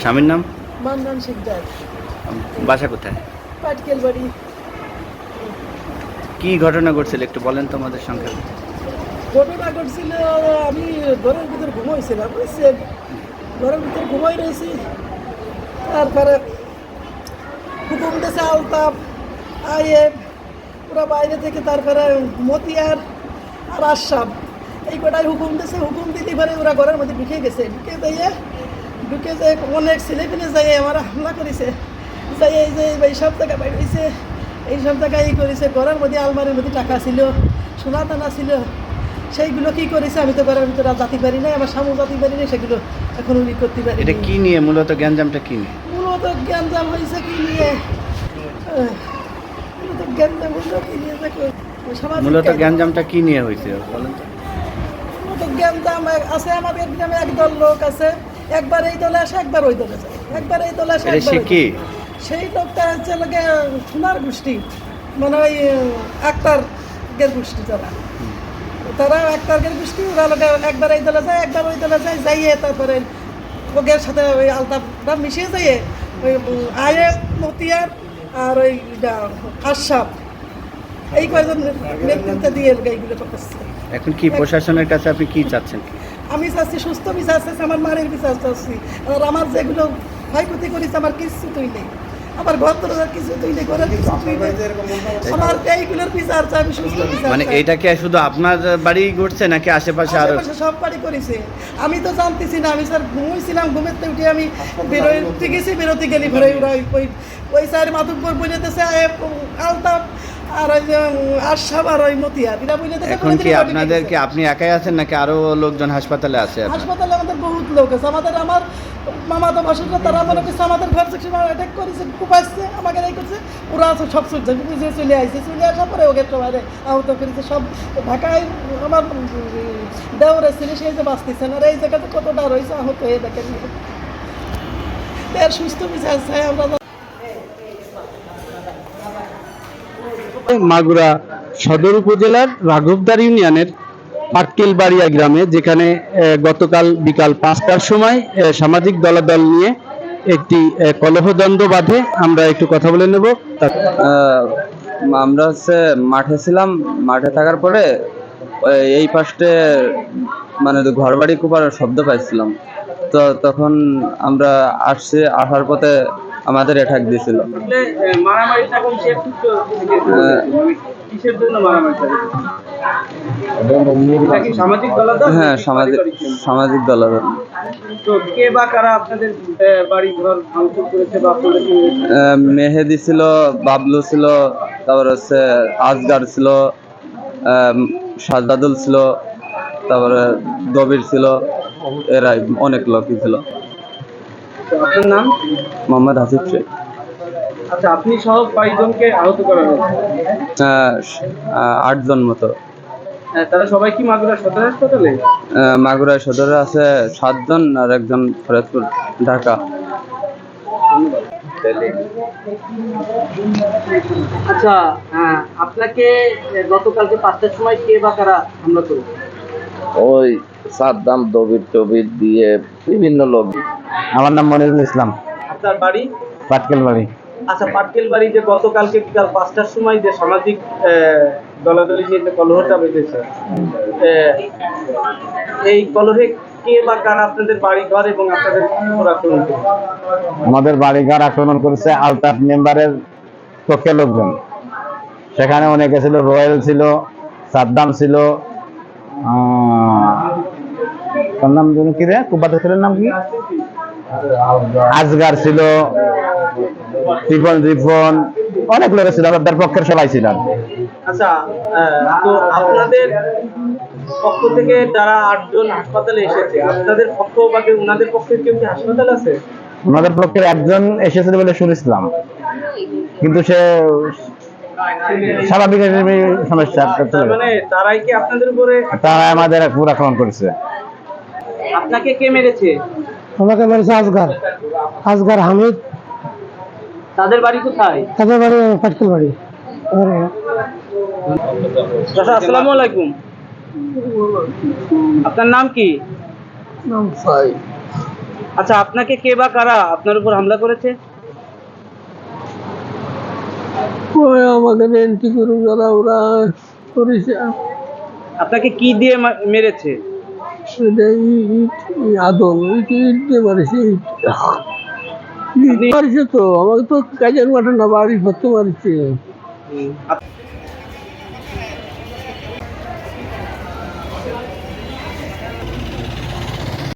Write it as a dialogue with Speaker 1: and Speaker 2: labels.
Speaker 1: স্বামীর নাম?
Speaker 2: মান্নান শিকদার।
Speaker 1: বাসা কোথায়?
Speaker 2: পাটকেল বাড়ি
Speaker 1: কি ঘটনা ঘটছিল একটু বলেন তো আমাদের সঙ্গে।
Speaker 2: ঘটনা ঘটছিল আমি ঘরের ভিতর ঘুমাইছিলাম বুঝছেন? ঘরের ভিতর ঘুমাই রয়েছি। তারপরে হুকুম দেশে আলতাপ আইয়ে পুরো বাইরে থেকে তারপরে মতিয়ার আর আশাব এই কটাই হুকুম দিয়েছে হুকুম দিতে পারে ওরা ঘরের মধ্যে ঢুকে গেছে। ঢুকে যাইয়ে ঢুকে যাই অনেক ছেলে পেলে যাই আমার হামলা করেছে। যাই এই যে এই সব টাকা বাইরেছে এই সব টাকা ই করেছে। ঘরের মধ্যে আলমারির মধ্যে টাকা ছিল সোনা টানা ছিল। সেইগুলো কি করেছে আমি তো ঘরের ভিতরে জাতি পারি না আমার সামু জাতি পারি না সেগুলো এখন উনি করতে পারি
Speaker 1: এটা কি নিয়ে? মূলত গ্যাঞ্জামটা কি নিয়ে?
Speaker 2: মূলত জ্ঞানজাম হয়েছে কি নিয়ে? মূলত জ্ঞানজাম হলো কি নিয়ে?
Speaker 1: মূলত গ্যাঞ্জামটা কি নিয়ে হয়েছে বলেন তো?
Speaker 2: এক- আছে আমাদের গ্রামে একদল লোক আছে একবার এই দলে আসে একবার ওই দলে যায়। একবার এই দলে আসে
Speaker 1: সে কি?
Speaker 2: সেই লোকটা হচ্ছে লোকে সোনার গোষ্ঠী মানে ওই আক্তারগের গোষ্ঠী যারা। তারা আক্তারগের গোষ্ঠী ওরা লোকে একবার এই দলে যায় একবার ওই দলে যায় যাইয়ে তারপরে ওগের সাথে ওই আলতাটা মিশিয়ে যাইয়ে ওই আয়ে মতিয়ার আর ওই আশাব এই কয়জন নেতৃত্ব দিয়ে এইগুলো করতেছে
Speaker 1: এখন কি প্রশাসনের কাছে আপনি কি চাচ্ছেন?
Speaker 2: আমি চাচ্ছি সুস্থ বিচার চাচ্ছি আমার মায়ের বিচার চাচ্ছি। আর আমার যেগুলো ক্ষয়ক্ষতি করেছে আমার কিছু তুই নেই। আমার ঘর তোর কিছু তুই নেই ঘরের কিছু তুই নেই। আমার এইগুলোর বিচার চাই আমি সুস্থ বিচার
Speaker 1: মানে এটা কি শুধু আপনার বাড়ি ঘটছে নাকি আশেপাশে
Speaker 2: আরও? সব বাড়ি করেছে। আমি তো জানতেছি না আমি স্যার ঘুমাইছিলাম ঘুমের থেকে উঠে আমি বেরোতে গেছি বেরোতে গেলি ঘরে ওই- স্যার মাধবপুর বইলেতেছে আলতাপ আর ওই যে আশাব আর ওই মতিয়ার এরা বইলেতেছে
Speaker 1: এখন কি আপনাদের কি আপনি একাই আছেন নাকি আরও লোকজন হাসপাতালে আছে
Speaker 2: হাসপাতালে আমাদের বহুত লোক আছে। আমাদের আমার মামা তো বাসুরা তারা মনে করছে আমাদের ঘর থেকে অ্যাটাক করেছে কুপাইছে আমাকে এই করছে ওরা সব সহ্য বুঝে চলে আসছে চলে আসার পরে ওকে সবাই আহত করেছে। সব ঢাকায় আমার দেওরে ছিল সেই যে বাঁচতেছে আর এই জায়গাতে কতটা রয়েছে আহত হয়ে দেখেন। এর সুস্থ বিচার চাই আমরা।
Speaker 3: মাগুরা সদর উপজেলার রাঘবদার ইউনিয়নের পাটকেলবাড়িয়া গ্রামে, যেখানে গতকাল বিকাল পাঁচটার সময় সামাজিক দলাদল নিয়ে একটি কলহদণ্ড বাঁধে। আমরা একটু কথা বলে নেব।
Speaker 4: আমরা হচ্ছে মাঠে ছিলাম। মাঠে থাকার পরে এই পাশে মানে ঘর বাড়ি কুপার শব্দ পাইছিলাম। তো তখন আমরা আসছি, আসার পথে আমাদের অ্যাটাক দিয়েছিল। হ্যাঁ সামাজিক সামাজিক মেহেদি ছিল বাবলু ছিল তারপর হচ্ছে আজগার ছিল সাজাদুল ছিল তারপরে দবির ছিল এরাই অনেক লোকই ছিল।
Speaker 3: আপনার নাম?
Speaker 4: মোহাম্মদ হাসিফ শেখ।
Speaker 3: আচ্ছা আপনি সহ কয়েকজনকে আহত করা হয়েছে
Speaker 4: আটজন মতো।
Speaker 3: হ্যাঁ, তারা সবাই কি মাগুরা সদর হাসপাতালে?
Speaker 4: মাগুরা সদরে আছে সাতজন আর একজন ফরিদপুর ঢাকা।
Speaker 3: আচ্ছা আপনাকে গতকালকে পাঁচটার সময় কে বা কারা হামলা করেছে?
Speaker 5: ওই সাদ্দাম দবির টবির দিয়ে বিভিন্ন লোক
Speaker 3: আমার নাম মনিরুল ইসলাম।
Speaker 6: আপনার বাড়ি?
Speaker 3: পাটকেল বাড়ি।
Speaker 6: আচ্ছা পাটকেল বাড়ি যে গতকালকে বিকাল পাঁচটার সময় যে সামাজিক দলাদলি যে কলহটা বেঁধেছে এই কলহে কে বা কারা আপনাদের বাড়ি ঘর এবং আপনাদের আক্রমণ করেছে?
Speaker 3: আমাদের বাড়িঘর আক্রমণ করেছে আলতাফ মেম্বারের পক্ষে লোকজন। সেখানে অনেকে ছিল রয়েল ছিল সাদ্দাম ছিল আহ, তার নাম কি রে? কুবাতে ছেলের নাম কি? আজগার ছিল রিফন অনেক লোক ছিল আমাদের পক্ষের সবাই ছিল।
Speaker 6: আচ্ছা তো আপনাদের পক্ষ থেকে যারা আটজন হাসপাতালে এসেছে আপনাদের পক্ষ বা ওনাদের পক্ষে কেউ কি হাসপাতাল আছে?
Speaker 3: আমাদের পক্ষের একজন এসেছিল বলে শুনেছিলাম। কিন্তু সে স্বাভাবিক সমস্যা
Speaker 6: মানে তারাই কি আপনাদের উপরে
Speaker 3: তারা আমাদের পুরো আক্রমণ করেছে।
Speaker 6: আপনাকে কে মেরেছে?
Speaker 2: আমাকে বলেছে আজগার আজগার হামিদ।
Speaker 6: তাদের বাড়ি কোথায়?
Speaker 2: তাদের বাড়ি পাটকেল বাড়ি।
Speaker 6: চাচা আসসালামু আলাইকুম। আপনার নাম কি? আচ্ছা আপনাকে কে বা কারা আপনার উপর হামলা করেছে?
Speaker 7: ওই আমাকে করুক যারা ওরা করেছে।
Speaker 6: আপনাকে কি দিয়ে মেরেছে?
Speaker 7: সেটা ইট আদল ইট ইট দিয়ে মারিছে ইট ইট মারিছে তো আমাকে তো কাজের মাঠে না বাড়ি করতে মারিছে